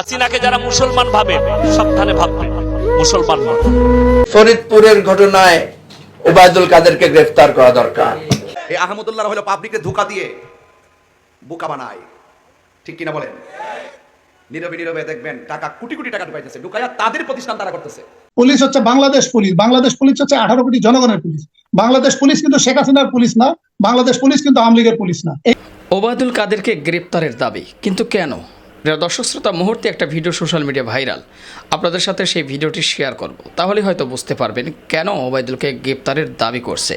হাসিনাকে যারা মুসলমান ভাবে সাবধানে ভাববে মুসলমান নয়। ফরিদপুরের ঘটনায় ওবায়দুল কাদেরকে গ্রেফতার করা দরকার। এই আহমদুল্লাহ হলো পাবলিককে ধোকা দিয়ে বোকা বানায়। ঠিক কিনা বলেন? নীরবে নীরবে দেখবেন টাকা কোটি কোটি টাকা ঢুকাইতেছে ঢুকাইয়া তাদের প্রতিষ্ঠান তারা করতেছে। পুলিশ হচ্ছে বাংলাদেশ পুলিশ বাংলাদেশ পুলিশ হচ্ছে আঠারো কোটি জনগণের পুলিশ। বাংলাদেশ পুলিশ কিন্তু শেখ হাসিনার পুলিশ না বাংলাদেশ পুলিশ কিন্তু আওয়ামী লীগের পুলিশ না। ওবায়দুল কাদেরকে গ্রেপ্তারের দাবি কিন্তু কেন? প্রিয় দর্শক শ্রোতা, মুহূর্তে একটা ভিডিও সোশ্যাল মিডিয়া ভাইরাল আপনাদের সাথে সেই ভিডিওটি শেয়ার করব। তাহলে হয়তো বুঝতে পারবেন কেন ওবায়দুলকে গ্রেপ্তারের দাবি করছে।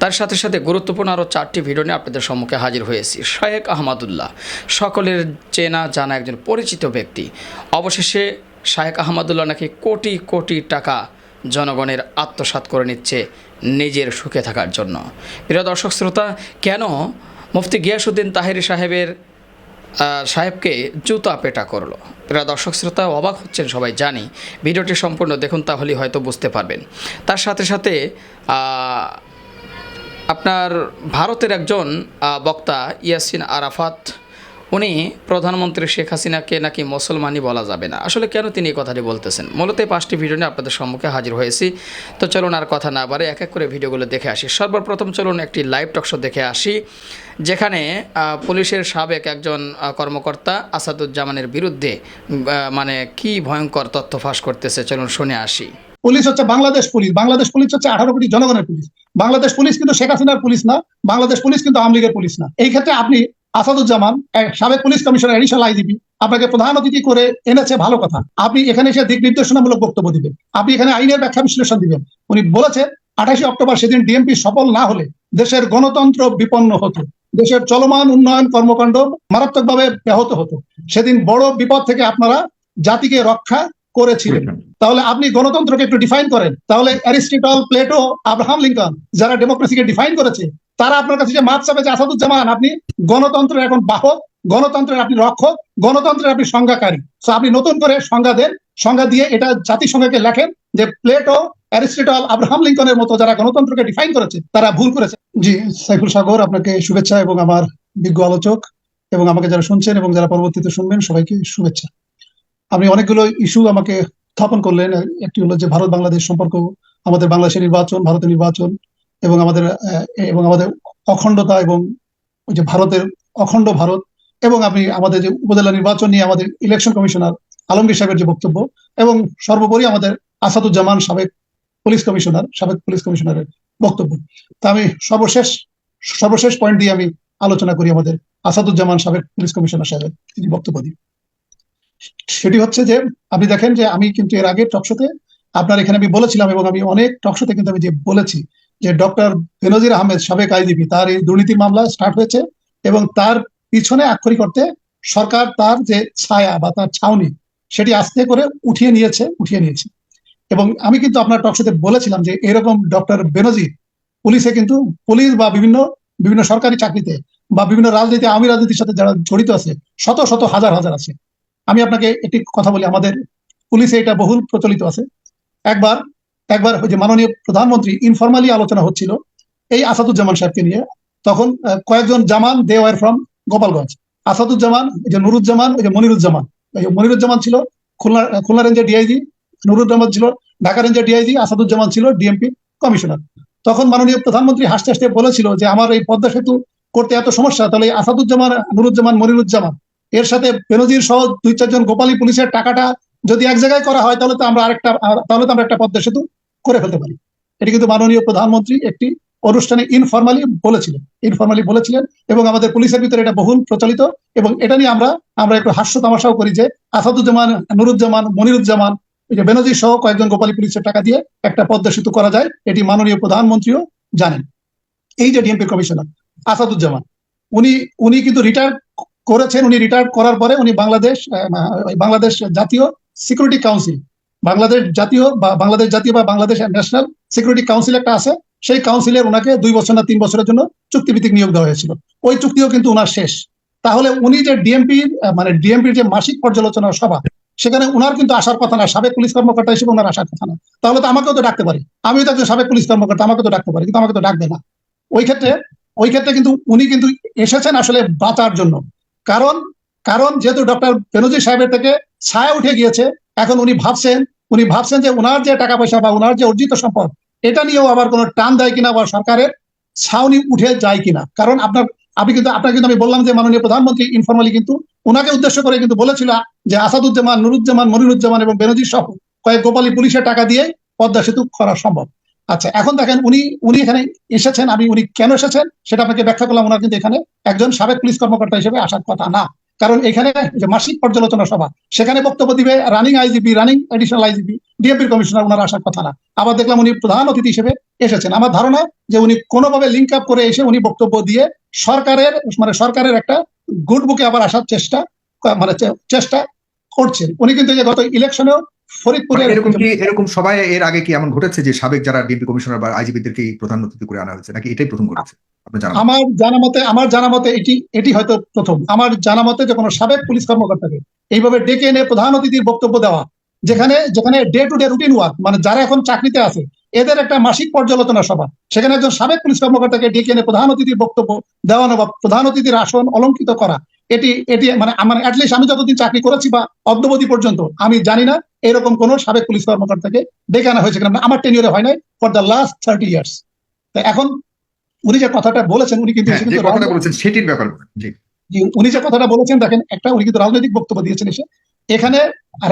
তার সাথে সাথে গুরুত্বপূর্ণ আরও চারটি ভিডিও নিয়ে আপনাদের সম্মুখে হাজির হয়েছি। শায়েক আহমদুল্লাহ, সকলের চেনা জানা একজন পরিচিত ব্যক্তি। অবশেষে শায়েক আহমদুল্লাহ নাকি কোটি কোটি টাকা জনগণের আত্মসাৎ করে নিচ্ছে নিজের সুখে থাকার জন্য। প্রিয় দর্শক শ্রোতা, কেন মুফতি গিয়াসুদ্দিন তাহেরি সাহেবের সাহেবকে জুতা পেটা করল। এরা দর্শক শ্রোতা, অবাক হচ্ছেন সবাই, জানি। ভিডিওটি সম্পূর্ণ দেখুন, তাহলেই হয়তো বুঝতে পারবেন। তার সাথে সাথে আপনার ভারতের একজন বক্তা, ইয়াসিন আরাফাত উনি প্রধানমন্ত্রী শেখ হাসিনাকে নাকি মুসলমানই বলা যাবে না। আসলে কেন তিনি এই কথাটি বলতেছেন? মূলত এই পাঁচটি ভিডিও নিয়ে আপনাদের সম্মুখে হাজির হয়েছি। তো চলুন আর কথা না বারে এক এক করে ভিডিওগুলো দেখে আসি। সর্বপ্রথম চলুন একটি লাইভ টকশো দেখে আসি, যেখানে পুলিশের সাবেক একজন কর্মকর্তা আসাদুজ্জামানের বিরুদ্ধে মানে কি ভয়ঙ্কর তথ্য ফাঁস করতেছে, চলুন শুনে আসি। পুলিশ হচ্ছে বাংলাদেশ পুলিশ। বাংলাদেশ পুলিশ হচ্ছে আঠারো কোটি জনগণের পুলিশ। বাংলাদেশ পুলিশ কিন্তু শেখ হাসিনার পুলিশ না, বাংলাদেশ পুলিশ কিন্তু আওয়ামী লীগের পুলিশ না। এই ক্ষেত্রে আপনি আসাদুজ্জামান সাবেক পুলিশ কমিশনার এডিশনাল আইজিপি, আপনাকে প্রধান অতিথি করে এনেছে ভালো কথা। আপনি এখানে এসে দিক নির্দেশনামূলক বক্তব্য দিবেন। আপনি এখানে আইনের ব্যাখ্যা বিশ্লেষণ দিবেন। উনি বলেছেন, আঠাশে অক্টোবর সেদিন ডিএমপি সফল না হলে দেশের গণতন্ত্র বিপন্ন হতো। দেশের চলমান উন্নয়ন কর্মকাণ্ড মারাত্মকভাবে ব্যাহত হতো। সেদিন বড় বিপদ থেকে আপনারা জাতিকে রক্ষা করেছিলেন। তাহলে আপনি গণতন্ত্রকে একটু ডিফাইন করেন। তাহলে অ্যারিস্টটল প্লেটো আব্রাহাম লিঙ্কন যারা ডেমোক্রেসিকে ডিফাইন করেছে তারা আপনার কাছে যে মাপ চাবে যে আসাদুজ্জামান আপনি গণতন্ত্রের এখন বাহক গণতন্ত্রের আপনি রক্ষক গণতন্ত্রের আপনি সংজ্ঞাকারী। তো আপনি নতুন করে সংজ্ঞা দেন সংজ্ঞা দিয়ে এটা জাতিসংঘকে লেখেন যে প্লেটো অ্যারিস্টটল আব্রাহাম লিঙ্কনের মতো যারা গণতন্ত্রকে ডিফাইন করেছে তারা ভুল করেছে। জি সাইফুল সাগর আপনাকে শুভেচ্ছা এবং আমার বিজ্ঞ আলোচক এবং আমাকে যারা শুনছেন এবং যারা পরবর্তীতে শুনবেন সবাইকে শুভেচ্ছা। আপনি অনেকগুলো ইস্যু আমাকে স্থাপন করলেন। একটি হলো যে ভারত বাংলাদেশ সম্পর্ক, আমাদের বাংলাদেশের নির্বাচন, ভারতের নির্বাচন, এবং আমাদের এবং আমাদের অখণ্ডতা এবং যে ভারতের অখণ্ড ভারত, এবং আপনি আমাদের যে উপজেলা নির্বাচন নিয়ে আমাদের ইলেকশন কমিশনার আলমগীর সাহেবের যে বক্তব্য, এবং সর্বোপরি আমাদের আসাদুজ্জামান সাবেক পুলিশ কমিশনার সাবেক পুলিশ কমিশনারের বক্তব্য। তা আমি সর্বশেষ সর্বশেষ পয়েন্ট দিয়ে আমি আলোচনা করি আমাদের আসাদুজ্জামান সাবেক পুলিশ কমিশনার সাহেবের তিনি বক্তব্য দিই সেটি হচ্ছে যে, আপনি দেখেন যে আমি কিন্তু এর আগে টকশোতে আপনার এখানে আমি বলেছিলাম এবং আমি অনেক টকশোতে কিন্তু আমি যে বলেছি যে ডক্টর বেনজির আহমেদ, সাবেক আইজিপি তার এই দুর্নীতির মামলা স্টার্ট হয়েছে এবং তার পিছনে আক্ষরিক করতে সরকার তার যে ছায়া বা তার ছাউনি সেটি আস্তে করে উঠিয়ে নিয়েছে উঠিয়ে নিয়েছে। এবং আমি কিন্তু আপনার টকশোতে বলেছিলাম যে এরকম ডক্টর বেনজির পুলিশে কিন্তু পুলিশ বা বিভিন্ন বিভিন্ন সরকারি চাকরিতে বা বিভিন্ন রাজনীতি আমি রাজনীতির সাথে যারা জড়িত আছে, শত শত, হাজার হাজার আছে। আমি আপনাকে একটি কথা বলি, আমাদের পুলিশে এটা বহুল প্রচলিত আছে। একবার একবার ওই যে মাননীয় প্রধানমন্ত্রী ইনফরমালি আলোচনা হচ্ছিল এই আসাদুজ্জামান সাহেবকে নিয়ে। তখন কয়েকজন Zaman they were from Gopalganj. Asaduzzaman যে নুরুজ্জামান, ওই যে মনিরুজ্জামান। ওই মনিরুজ্জামান ছিল খুলনা খুলনা রেঞ্জের ডিআইজি নুরুজ্জামান ছিল ঢাকা রেঞ্জের ডিআইজি আসাদুজ্জামান ছিল ডিএমপি কমিশনার। তখন মাননীয় প্রধানমন্ত্রী হাসতে হাসতে বলেছিল যে, আমার এই পদ্মা সেতু করতে এত সমস্যা, তাহলে আসাদুজ্জামান, নুরুজ্জামান, মনিরুজ্জামান এর সাথে বেনজির সহ দুই চারজন গোপালী পুলিশের টাকাটা যদি এক জায়গায় করা হয়, তাহলে তো আমরা আরেকটা, তাহলে তো আমরা একটা পদ্মা সেতু করে ফেলতে পারি। এটি কিন্তু মাননীয় প্রধানমন্ত্রী একটি অনুষ্ঠানে ইনফরমালি বলেছিলেন ইনফরমালি বলেছিলেন এবং আমাদের পুলিশের ভিতরে এটা বহুল প্রচলিত এবং এটা নিয়ে আমরা আমরা একটু হাস্য তামাশাও করি যে আসাদুজ্জামান, নুরুজ্জামান, মনিরুজ্জামান, এই যে বেনজির সহ কয়েকজন গোপালী পুলিশের টাকা দিয়ে একটা পদ্মা সেতু করা যায়, এটি মাননীয় প্রধানমন্ত্রীও জানেন। এই যে ডিএমপি কমিশনার আসাদুজ্জামান, উনি উনি কিন্তু রিটায়ার করেছেন, উনি রিটায়ার করার পরে উনি বাংলাদেশ বাংলাদেশ জাতীয় সিকিউরিটি কাউন্সিল বাংলাদেশ জাতীয় বা বাংলাদেশ জাতীয় বা বাংলাদেশ ন্যাশনাল সিকিউরিটি কাউন্সিল একটা আছে, সেই কাউন্সিলের ওনাকে দুই বছর না তিন বছরের জন্য চুক্তিভিত্তিক নিয়োগ দেওয়া হয়েছিল। ওই চুক্তিও কিন্তু ওনার শেষ। তাহলে উনি যে ডিএমপি মানে ডিএমপির যে মাসিক পর্যালোচনা সভা, সেখানে ওনার কিন্তু আসার কথা না, সাবেক পুলিশ কর্মকর্তা হিসেবে ওনার আসার কথা না। তাহলে তো আমাকেও তো ডাকতে পারি। আমিও তো একজন সাবেক পুলিশ কর্মকর্তা আমাকে তো ডাকতে পারি, কিন্তু আমাকে তো ডাকবে না। ওই ক্ষেত্রে ওই ক্ষেত্রে কিন্তু উনি কিন্তু এসেছেন আসলে বাঁচার জন্য। কারণ কারণ যেহেতু ডক্টর বেনজির সাহেবের থেকে ছায়া উঠে গিয়েছে, এখন উনি ভাবছেন উনি ভাবছেন যে ওনার যে টাকা পয়সা বা ওনার যে অর্জিত সম্পদ, এটা নিয়েও আবার কোনো টান দেয় কিনা বা সরকারের ছাউনি উঠে যায় কিনা। কারণ আপনার, আপনি কিন্তু, আপনাকে কিন্তু আমি বললাম যে মাননীয় প্রধানমন্ত্রী ইনফরমালি কিন্তু ওনাকে উদ্দেশ্য করে কিন্তু বলেছিল যে আসাদুজ্জামান, নুরুজ্জামান, মনিরুজ্জামান এবং বেনজির সহ কয়েক গোপালী পুলিশের টাকা দিয়ে পদ্মা সেতু করা সম্ভব। আচ্ছা এখন দেখেন উনি উনি এখানে এসেছেন, আমি উনি কেন এসেছেন সেটা আপনাকে ব্যাখ্যা করলাম। ওনার কিন্তু এখানে একজন সাবেক পুলিশ কর্মকর্তা হিসেবে আসার কথা না। কারণ এখানে যে মাসিক পর্যালোচনা সভা, সেখানে বক্তব্য দিবে running IGP running additional IGP ডিএমপির commissioner ওনার আসার কথা না। আবার দেখলাম উনি প্রধান অতিথি হিসেবে এসেছেন। আমার ধারণা যে উনি কোনোভাবে লিঙ্ক আপ করে এসে উনি বক্তব্য দিয়ে সরকারের মানে সরকারের একটা গুড বুকে আবার আসার চেষ্টা মানে চেষ্টা করছেন। উনি কিন্তু যে গত ইলেকশনেও ফরিদপুরের এরকম কি এরকম সবাই এর আগে কি এমন ঘটেছে যে সাবেক যারা ডিএমপি কমিশনার বা প্রধান অতিথি করে আনা হয়েছে? নাকি এটাই প্রথম ঘটেছে? আমার জানা মতে আমার জানা মতে এটি এটি হয়তো প্রথম। আমার জানা মতে যে কোনো সাবেক পুলিশ কর্মকর্তাকে এইভাবে ডেকে এনে প্রধান অতিথির বক্তব্য দেওয়া যেখানে যেখানে day to day routine work মানে যারা এখন চাকরিতে আছে এদের একটা মাসিক পর্যালোচনা সভা সেখানে একজন সাবেক পুলিশ কর্মকর্তাকে ডেকে এনে প্রধান অতিথির বক্তব্য দেওয়ানো বা প্রধান অতিথির আসন অলঙ্কিত করা এটি এটি মানে আমার অ্যাটলিস্ট আমি যতদিন চাকরি করেছি বা অদ্যবধি পর্যন্ত আমি জানি না এরকম কোন সাবেক পুলিশ কর্মকর্তাকে ডেকে আনা হয়েছে কিনা আমার টেনিয়রে হয় নাই for the last thirty years এখন উনি যে কথাটা বলেছেন উনি কিন্তু হ্যাঁ সেটির ব্যাপার। উনি যে কথাটা বলেছেন দেখেন একটা উনি কিন্তু রাজনৈতিক বক্তব্য দিয়েছেন এসে। এখানে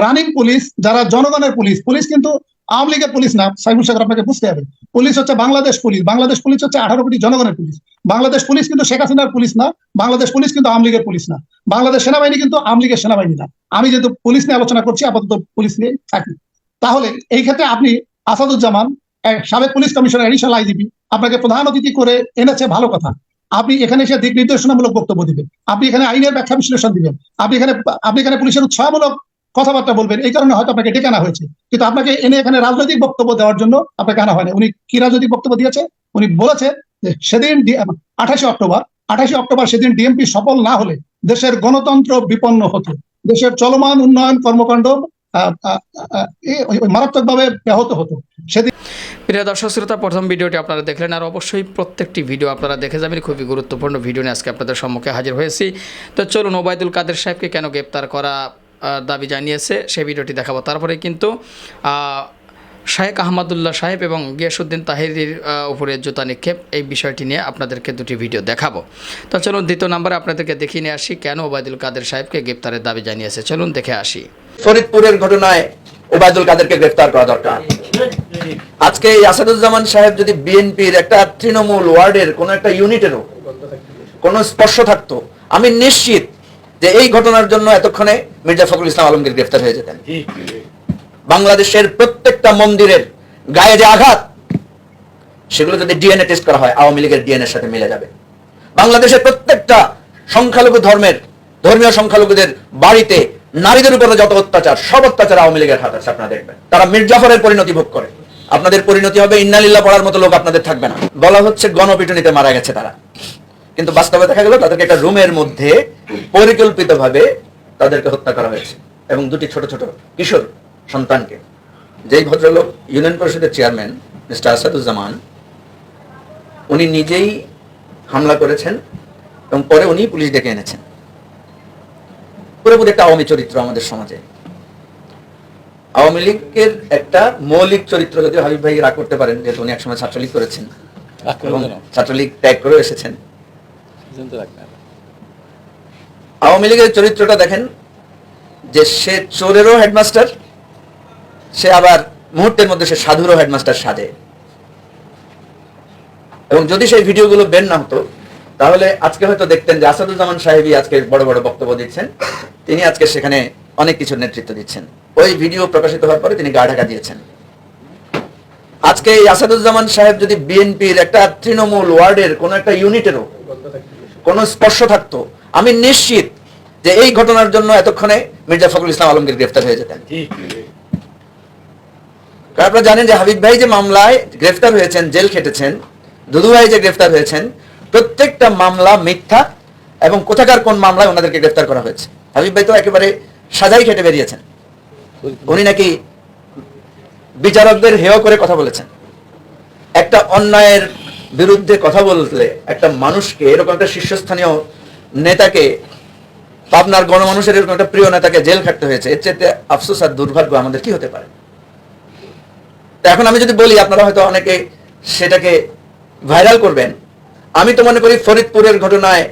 রানিং পুলিশ যারা জনগণের পুলিশ পুলিশ কিন্তু আওয়ামী লীগের পুলিশ না সাইবুল সাগর আপনাকে বুঝতে হবে। পুলিশ হচ্ছে বাংলাদেশ পুলিশ বাংলাদেশ পুলিশ হচ্ছে আঠারো কোটি জনগণের পুলিশ বাংলাদেশ পুলিশ কিন্তু শেখ হাসিনার পুলিশ না, বাংলাদেশ পুলিশ কিন্তু আওয়ামী লীগের পুলিশ না। বাংলাদেশ সেনাবাহিনী কিন্তু আওয়ামী লীগের সেনাবাহিনী না। আমি যেহেতু পুলিশ নিয়ে আলোচনা করছি, আপাতত পুলিশ নিয়ে থাকি। তাহলে এই ক্ষেত্রে আপনি আসাদুজ্জামান সাবেক পুলিশ কমিশনার এডিশনাল আইজিপি আপনাকে প্রধান অতিথি করে এনেছে ভালো কথা। আপনি এখানে এসে দিক নির্দেশনামূলক বক্তব্য দিবেন। আপনি এখানে আইনের ব্যাখ্যা বিশ্লেষণ দিবেন। আপনি এখানে আপনি এখানে পুলিশের উৎসাহমূলক কথাবার্তা বলবেন। এই কারণে হয়তো আপনাকে ডেকে আনা হয়েছে। কিন্তু আপনাকে এনে এখানে রাজনৈতিক বক্তব্য দেওয়ার জন্য আপনাকে আনা হয়নি। উনি কি রাজনৈতিক বক্তব্য দিয়েছে? উনি বলেছে সেদিন আঠাশে অক্টোবর আঠাশে অক্টোবর সেদিন ডিএমপি সফল না হলে দেশের গণতন্ত্র বিপন্ন হতো। দেশের চলমান উন্নয়ন কর্মকাণ্ড মারাত্মকভাবে ব্যাহত হতো। সেদিন প্রিয় দর্শক, শ্রোতা, প্রথম ভিডিওটি আপনারা দেখলেন, আর অবশ্যই প্রত্যেকটি ভিডিও আপনারা দেখে যাবেন। খুবই গুরুত্বপূর্ণ ভিডিও নিয়ে আজকে আপনাদের সম্মুখে হাজির হয়েছি। তো চলুন, ওবায়দুল কাদের সাহেবকে কেন গ্রেপ্তার করা দাবি জানিয়েছে, সেই ভিডিওটি দেখাবো। তারপরে কিন্তু শাহেক আহমদুল্লাহ সাহেব এবং গিয়াসুদ্দিন তাহিরির উপরে জুতা নিক্ষেপ। এই বিষয়টি নিয়ে আপনাদেরকে দুটি ভিডিও দেখাবো। তো চলুন, দ্বিতীয় নম্বরে আপনাদেরকে দেখিয়ে নিয়ে আসি কেন ওবায়দুল কাদের সাহেবকে গ্রেপ্তারের দাবি জানিয়েছে। চলুন দেখে আসি। ফরিদপুরের ঘটনায় ওবায়দুল কাদেরকে গ্রেফতার করা দরকার। আজকে আসাদুজ্জামান সাহেব যদি বিএনপির একটা তৃণমূল ওয়ার্ডের কোন একটা ইউনিটেরও কোন স্পর্শ থাকতো, আমি নিশ্চিত যে এই ঘটনার জন্য এতক্ষণে মির্জা ফখরুল ইসলাম আলমগীর গ্রেফতার হয়ে যেতেন। বাংলাদেশের প্রত্যেকটা মন্দিরের গায়ে যে আঘাত, সেগুলো যদি ডিএনএ টেস্ট করা হয়, আওয়ামী লীগের ডিএনএ সাথে মিলে যাবে। বাংলাদেশের প্রত্যেকটা সংখ্যালঘু ধর্মের, ধর্মীয় সংখ্যালঘুদের বাড়িতে নারীদের উপরে যত অত্যাচার, সব অত্যাচার আওয়ামী লীগের হাত আছে, আপনারা দেখবেন। তারা মির্জাফরের পরিণতি ভোগ করে। আপনাদের পরিণতি হবে ইন্নালিল্লাহ পড়ার মতো লোক আপনাদের থাকবে না। বলা হচ্ছে গণপিটুনিতে মারা গেছে তারা। কিন্তু বাস্তবে দেখা গেল, তাদেরকে একটা রুমের মধ্যে পরিকল্পিতভাবে তাদেরকে হত্যা করা হয়েছে। এবং দুটি ছোট ছোট কিশোর সন্তানকে। যেই ভদ্রলোক ইউনিয়ন পরিষদের চেয়ারম্যান মিস্টার আসাদুজ্জামান উনি নিজেই হামলা করেছেন এবং পরে উনি পুলিশ ডেকে এনেছেন। পুরোপুরি একটা আওয়ামী চরিত্র আমাদের সমাজে। আওয়ামী লীগের একটা মৌলিক চরিত্র যদি হাবিব ভাই রাগ করতে পারেন যেহেতু উনি একসময় ছাত্রলীগ করেছেন এবং ছাত্রলীগ ত্যাগ করে এসেছেন। আওয়ামী লীগের চরিত্রটা দেখেন যে সে চোরেরও হেডমাস্টার সে আবার মুহূর্তের মধ্যে সে সাধুরও হেডমাস্টার সাজে এবং যদি সেই ভিডিওগুলো বের না হতো, তাহলে আজকে হয়তো দেখতেন যে আসাদুজ্জামান সাহেবই আজকে বড় বড় বক্তব্য দিচ্ছেন। তিনি আজকে সেখানে অনেক কিছুর নেতৃত্ব দিচ্ছেন। ওই ভিডিও প্রকাশিত হওয়ার পরে তিনি গা ঢাকা দিয়েছেন। আজকে এই আসাদুজ্জামান সাহেব যদি বিএনপির একটা তৃণমূল ওয়ার্ডের কোন একটা ইউনিটেরও কোন স্পর্শ থাকতো, আমি নিশ্চিত যে এই ঘটনার জন্য এতক্ষণে মির্জা ফখরুল ইসলাম আলমগীর গ্রেফতার হয়ে যেতেন। আপনারা জানেন যে হাবিব ভাই যে মামলায় গ্রেফতার হয়েছেন, জেল খেটেছেন, দুদু ভাই যে গ্রেফতার হয়েছেন, প্রত্যেকটা মামলা মিথ্যা এবং কোথাকার কোন মামলায় ওনাদেরকে গ্রেফতার করা হয়েছে? হাবিব ভাই তো একেবারে সাজাই খেটে বেরিয়েছেন। উনি নাকি বিচারকদের হেয় করে কথা বলেছেন। একটা অন্যায়ের বিরুদ্ধে কথা বললে একটা মানুষকে, এরকম একটা শীর্ষস্থানীয় নেতাকে, পাবনার গণমানুষের এরকম একটা প্রিয় নেতাকে জেল খাটতে হয়েছে, এর চেয়ে আফসোস আর দুর্ভাগ্য আমাদের কি হতে পারে? এখন আমি যদি বলি, আপনারা হয়তো অনেকে সেটাকে ভাইরাল করবেন। আমি তো মনে করি ফরিদপুরের ঘটনায়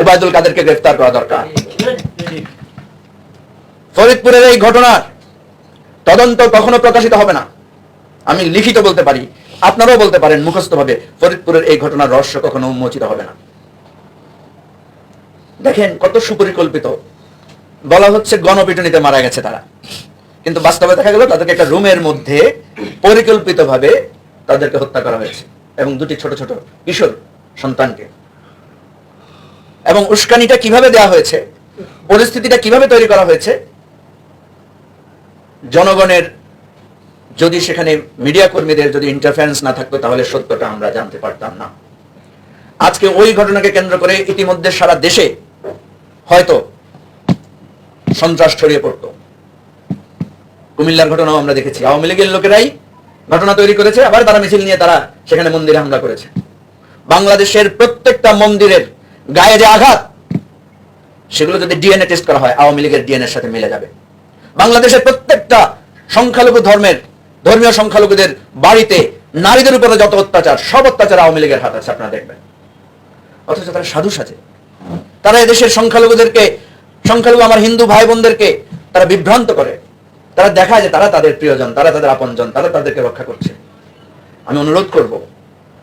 ওবায়দুল কাদেরকে গ্রেফতার করা দরকার। ফরিদপুরের এই ঘটনার তদন্ত কখনো প্রকাশিত হবে না। আমি লিখিত বলতে পারি, আপনারাও বলতে পারেন মুখস্থ ভাবে ফরিদপুরের এই ঘটনার রহস্য কখনো উন্মোচিত হবে না। দেখেন কত সুপরিকল্পিত। বলা হচ্ছে গণপিটুনিতে মারা গেছে তারা। কিন্তু বাস্তবে দেখা গেল তাদেরকে একটা রুমের মধ্যে পরিকল্পিতভাবে তাদেরকে হত্যা করা হয়েছে এবং দুটি ছোট ছোট কিশোর সন্তানকে। এবং উস্কানিটা কীভাবে দেওয়া হয়েছে, পরিস্থিতিটা কীভাবে তৈরি করা হয়েছে, জনগণের যদি সেখানে মিডিয়া কর্মীদের যদি ইন্টারফারেন্স না থাকতো তাহলে সত্যটা আমরা জানতে পারতাম না। আজকে ওই ঘটনাকে কেন্দ্র করে ইতিমধ্যে সারা দেশে হয়তো সন্ত্রাস ছড়িয়ে পড়তো। কুমিল্লার ঘটনাও আমরা দেখেছি। আওয়ামী লীগের লোকেরাই ঘটনা তৈরি করেছে, আবার তারা মিছিল নিয়ে তারা সেখানে মন্দিরে হামলা করেছে। বাংলাদেশের প্রত্যেকটা মন্দিরের গায়ে যে আঘাত, সেগুলো যদি ডিএনএ টেস্ট করা হয়, আওয়ামী লীগের ডিএনএর সাথে মিলে যাবে। বাংলাদেশের প্রত্যেকটা সংখ্যালঘু ধর্মের, ধর্মীয় সংখ্যালঘুদের বাড়িতে নারীদের উপরে যত অত্যাচার, সব অত্যাচার আওয়ামী লীগের হাত আছে, আপনারা দেখবেন। অথচ তারা সাধু সাজে। তারা এদেশের সংখ্যালঘুদেরকে, সংখ্যালঘু আমার হিন্দু ভাই বোনদেরকে তারা বিভ্রান্ত করে। তারা দেখায় যে তারা তাদের প্রিয়জন, তারা তাদের আপনজন, তারা তাদেরকে রক্ষা করছে। আমি অনুরোধ করব,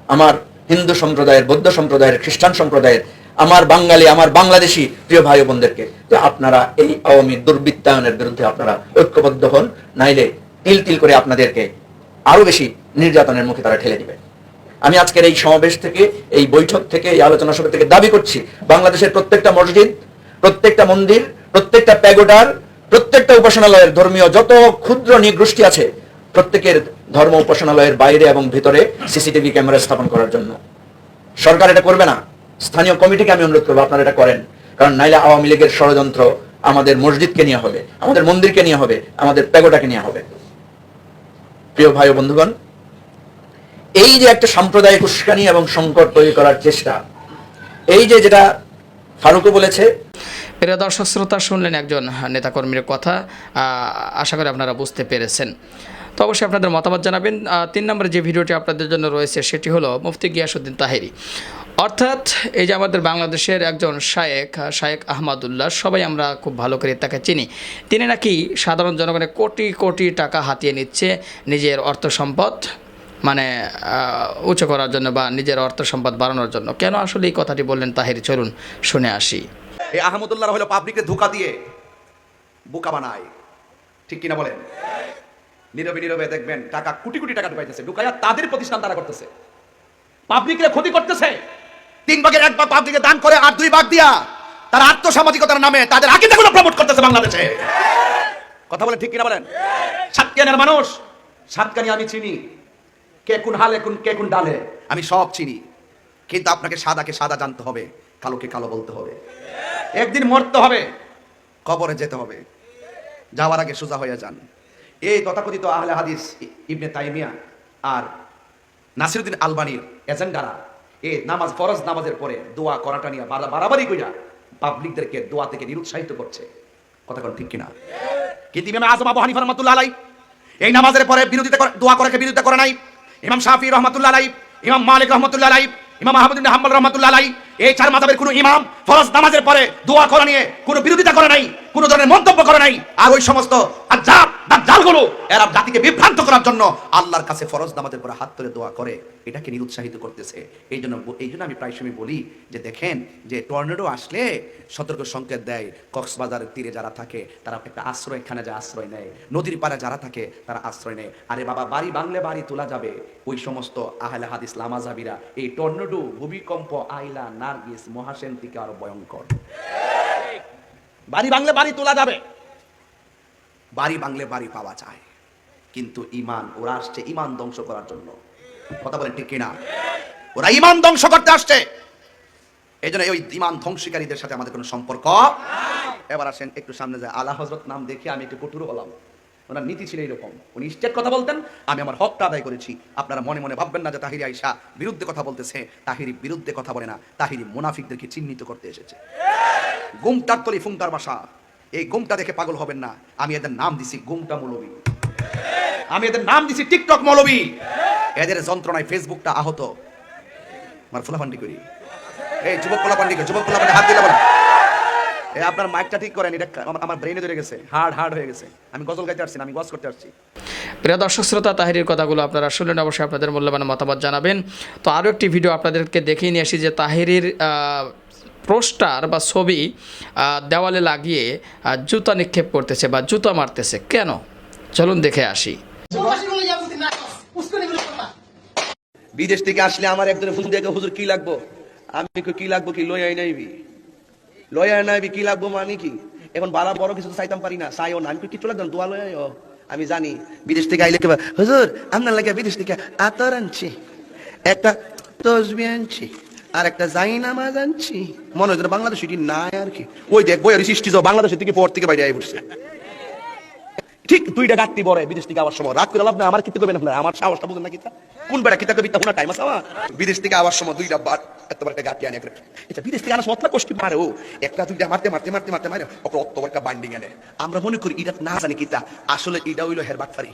আমার হিন্দু সম্প্রদায়ের, বৌদ্ধ সম্প্রদায়ের, খ্রিস্টান সম্প্রদায়ের, আমার বাঙালি, আমার বাংলাদেশি প্রিয় ভাই বোনদেরকে যে আপনারা এই আওয়ামী দুর্বৃত্তায়নের বিরুদ্ধে আপনারা ঐক্যবদ্ধ হন, নাইলে তিল তিল করে আপনাদেরকে আরও বেশি নির্যাতনের মুখে তারা ঠেলে দিবে। আমি আজকের এই সমাবেশ থেকে, এই বৈঠক থেকে, এই আলোচনা সভা থেকে দাবি করছি, বাংলাদেশের প্রত্যেকটা মসজিদ, প্রত্যেকটা মন্দির, প্রত্যেকটা প্যাগোডার প্রত্যেকটা উপাসনালয়ের ধর্মীয় যত ক্ষুদ্র নিগোষ্ঠী আছে, প্রত্যেকের ধর্ম উপাসনালয়ের বাইরে এবং ভিতরে সিসিটিভি ক্যামেরা স্থাপন করার জন্য। সরকার এটা করবে না। স্থানীয় কমিটিকে আমি অনুরোধ করব, আপনারা এটা করেন। কারণ নাইলে আওয়ামী লীগের ষড়যন্ত্র আমাদের মসজিদকে নিয়ে হবে, আমাদের মন্দিরকে নিয়ে হবে, আমাদের প্যাগোটাকে নিয়ে হবে। প্রিয় ভাই ও বন্ধুগণ, এই যে একটা সাম্প্রদায়িক উস্কানি এবং সংকট তৈরি করার চেষ্টা, এই যে যেটা ফারুকও বলেছে প্রিয় দর্শক, শ্রোতা শুনলেন একজন নেতাকর্মীর কথা আশা করি আপনারা বুঝতে পেরেছেন। তো অবশ্যই আপনাদের মতামত জানাবেন। তিন নম্বরে যে ভিডিওটি আপনাদের জন্য রয়েছে, সেটি হলো মুফতি গিয়াসুদ্দিন তাহেরি। অর্থাৎ এই যে আমাদের বাংলাদেশের একজন শায়েক শায়েক আহমদুল্লাহ, সবাই আমরা খুব ভালো করে তাকে চিনি। তিনি নাকি সাধারণ জনগণের কোটি কোটি টাকা হাতিয়ে নিচ্ছে নিজের অর্থ সম্পদ মানে উঁচু করার জন্য বা নিজের অর্থ সম্পদ বাড়ানোর জন্য। কেন আসলে এই কথাটি বললেন তাহেরি? চলুন শুনে আসি। এই আহমদুল্লাহ হলো পাবলিকে ধোকা দিয়ে বোকা বানায়। ঠিক কিনা বলেন? নীরবে নীরবে দেখবেন টাকা, কোটি কোটি টাকা ঢুকাইতেছে। ঢুকাইয়া তাদের প্রতিষ্ঠান তারা করতেছে। পাবলিকের ক্ষতি করতেছে। তিন ভাগের এক ভাগ পাবলিকে দান করে আর দুই ভাগ দিয়া তারা আত্মসামাজিকতার নামে তাদের আকিদাগুলো প্রমোট করতেছে বাংলাদেশে। কথা বলেন ঠিক কিনা বলেন? সাতকানিয়ার মানুষ সাতকানি আমি চিনি। কে কোন হালে, কোন কে কোন ডালে? আমি সব চিনি। কিন্তু আপনাকে সাদাকে সাদা জানতে হবে, কালোকে কালো বলতে হবে। একদিন মরতে হবে। কবরে যেতে হবে। যাওয়ার আগে সোজা হয়ে যান। এই তথাকথিত আহলে হাদিস ইবনে তাইমিয়া আর নাসিরুদ্দিন আলবানির এজেন্ডারা এ নামাজ, ফরজ নামাজের পরে দোয়া করাটা নিয়ে বাড়াবাড়ি কইরা পাবলিকদেরকে দোয়া থেকে নিরুৎসাহিত করছে। কথা কোন ঠিক কিনা? কিন্তু ইমাম আজম আবু হানিফা রহমাতুল্লাহ আলাই এই নামাজের পরে বিরোধিতা করে দোয়া করাকে বিরোধিতা করে নাই? ইমাম শাফি রহমাতুল্লাহ আলাই ইমাম মালিক রহমাতুল্লাহ আলাই ইমাম আহমদ হাম্বল রহমাতুল্লাহ আলাই এই চার মাতাবের কোনো ইমাম ফরজ নামাজের পরে দোয়া করা নিয়ে কোনো বিরোধিতা করে নাই। কোনো ধরনের মন্তব্য করে নাই। আর ওই সমস্ত দাজ্জালগুলো এরা জাতিকে বিভ্রান্ত করার জন্য আল্লাহর কাছে ফরজ নামাজের পরে হাত তুলে দোয়া করে। এটাকে নিরুৎসাহিত করতেছে। এই জন্য এই জন্য আমি প্রায় সময় বলি যে দেখেন যে টর্নেডো আসলে সতর্ক সংকেত দেয়। কক্সবাজারের তীরে যারা থাকে, তারা একটা আশ্রয়, এখানে যে আশ্রয় নেয়। নদীর পাড়ে যারা থাকে, তারা আশ্রয় নেয়। আরে বাবা, বাড়ি বাংলে বাড়ি তোলা যাবে। ওই সমস্ত আহলে হাদিস, লামাজাবিরা এই টর্নেডো, ভূমিকম্প, আইলা, নার্গিস মহাসেন থেকে আরও ভয়ঙ্কর। বাড়ি বাংলে বাড়ি তোলা যাবে। বাড়ি বাংলে বাড়ি পাওয়া যায়। কিন্তু ইমান ওরা আসছে ইমান ধ্বংস করার জন্য। কথা বলেন ঠিক কিনা? ওরা ইমান ধ্বংস করতে আসছে। এই জন্য ওই ইমান ধ্বংসকারীদের সাথে আমাদের কোনো সম্পর্ক এবার আসেন একটু সামনে যায়। আলা হজরত নাম দেখে আমি একটু কটুর হলাম। ওনার নীতি ছিল এরকম। উনি স্টেট কথা বলতেন, আমি আমার হকটা আদায় করেছি। আপনারা মনে মনে ভাববেন না যে তাহিরি আইসা বিরুদ্ধে কথা বলতেছে। তাহিরি বিরুদ্ধে কথা বলে না। তাহিরি মুনাফিকদেরকে চিহ্নিত করতে এসেছে। গুমটার তলি ফুংকার বাসা। এই গুমটা দেখে পাগল হবেন না। আমি এদের নাম দিছি গুমটা মৌলবী। আমি এদের নাম দিছি টিকটক মৌলবী। এদের যন্ত্রণায় ফেসবুকটা আহত। আমার ফুলাফান্ডি করি। এই যুবক ফুলাফান্ডি করি, যুবক ফুলাফান্ডি, হাত দিলে বলেন এ, আপনার মাইকটা ঠিক করেন, এটা আমার- আমার ব্রেনে ধরে গেছে হার্ড হার্ড হয়ে গেছে। আমি গজল গাইতে পারছি না, আমি গজ করতে পারছি প্রিয় দর্শক, শ্রোতা, তাহিরের কথাগুলো আপনারা শুনলেন, অবশ্যই আপনাদের মূল্যবান মতামত জানাবেন। তো আরও একটি ভিডিও আপনাদেরকে দেখিয়ে নিয়ে আসি যে তাহিরের পোস্টার বা ছবি দেওয়ালে লাগিয়ে জুতা নিক্ষেপ করতেছে বা জুতা মারতেছে। কেন? চলুন দেখে আসি। বিদেশ থেকে আসলে আমার একজনের হুজুর দেখে, হুজুর, কি লাগবো? আমি কি লাগবো কি? লয়াই নাইবি লয়াই নাইবি কি লাগবো মানে কি? এখন বালা বড় কিছু চাইতাম পারি না, চাইও না। আমি কিছু লাগতাম দোয়া লয়াই আমি জানি, বিদেশ থেকে আইলে হুজুর, আপনার লাগে বিদেশ থেকে আতর আনছি। একটা তসবি আনছি। আর একটা জাইনামাজ আনছি মনে হয় বাংলাদেশ এটি নাই আর কি ওই দেখ বই সৃষ্টি যাও বাংলাদেশের থেকে পর থেকে বাইরে পড়ছে ঠিক দুইটা গাত্তি বড় বিদেশ থেকে আবার সময় রাত করে লাভ না আমার কিতে করবেন আপনার আমার সাহসটা বুঝেন না কিতা কোন বেড়া কিতা কবিতা শোনা টাইম আছে বিদেশ থেকে আবার সময় দুইটা বার এত বড় একটা গাতি আনে এটা বিদেশ থেকে আনা সময় কষ্ট মারে ও একটা দুইটা মারতে মারতে মারতে মারতে মারে ওকে অত একটা বাইন্ডিং আনে আমরা মনে করি এটা না জানি কিতা আসলে এটা হইল হের বাটফারি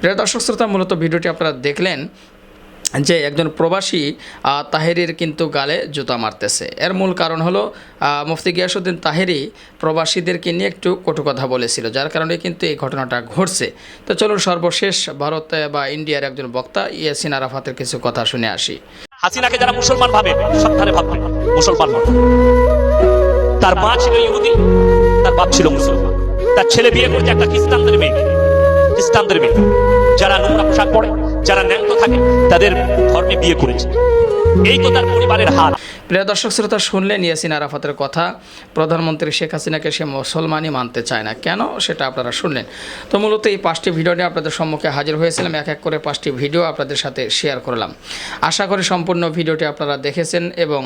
প্রিয় দর্শক শ্রোতা, মূলত ভিডিওটি আপনারা দেখলেন যে একজন প্রবাসী তাহেরির কিন্তু গালে জুতা মারতেছে। এর মূল কারণ হলো মুফতি গিয়াসুদ্দিন তাহেরি প্রবাসীদেরকে নিয়ে একটু কটু কথা বলেছিল, যার কারণে কিন্তু এই ঘটনাটা ঘটছে। তো চলুন সর্বশেষ ভারতে বা ইন্ডিয়ার একজন বক্তা ইয়াসিন আরাফাতের কিছু কথা শুনে আসি। হাসিনাকে যারা মুসলমান ভাবে, সাবধানে ভাববে, মুসলমান। তার মা ছিল ইহুদি, তার বাপ ছিল মুসলমান। তার ছেলে বিয়ে করছে একটা খ্রিস্টানদের মেয়ে খ্রিস্টানদের মেয়ে যারা নোংরা পোশাক পরে, যারা ন্যাংত থাকে, তাদের ধর্মে বিয়ে করেছে। এই তো তার পরিবারের হাল। প্রিয় দর্শক শ্রোতা, শুনলেন ইয়াসিন আরাফাতের কথা। প্রধানমন্ত্রী শেখ হাসিনাকে সে মুসলমানই মানতে চায় না। কেন? সেটা আপনারা শুনলেন। তো মূলত এই পাঁচটি ভিডিও নিয়ে আপনাদের সম্মুখে হাজির হয়েছিলাম। এক এক করে পাঁচটি ভিডিও আপনাদের সাথে শেয়ার করলাম। আশা করি সম্পূর্ণ ভিডিওটি আপনারা দেখেছেন এবং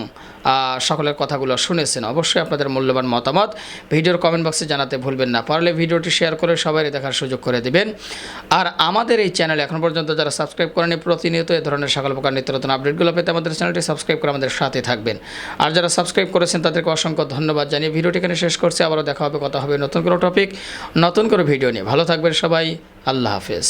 সকলের কথাগুলো শুনেছেন। অবশ্যই আপনাদের মূল্যবান মতামত ভিডিওর কমেন্ট বক্সে জানাতে ভুলবেন না। পারলে ভিডিওটি শেয়ার করে সবাই দেখার সুযোগ করে দেবেন। আর আমাদের এই চ্যানেল এখন পর্যন্ত যারা সাবস্ক্রাইব করেনি প্রতিনিয়ত এ ধরনের সকল প্রকার নিত্য নতুন আপডেটগুলো পেতে আমাদের চ্যানেলটি সাবস্ক্রাইব করে আমাদের সাথে থাকবেন। আর যারা সাবস্ক্রাইব করেছেন, তাদেরকে অসংখ্য ধন্যবাদ জানিয়ে ভিডিওটি এখানে শেষ করছি। আবারও দেখা হবে, কথা হবে নতুন কোনো টপিক নতুন করে ভিডিও নিয়ে। ভালো থাকবেন সবাই, আল্লাহ হাফেজ।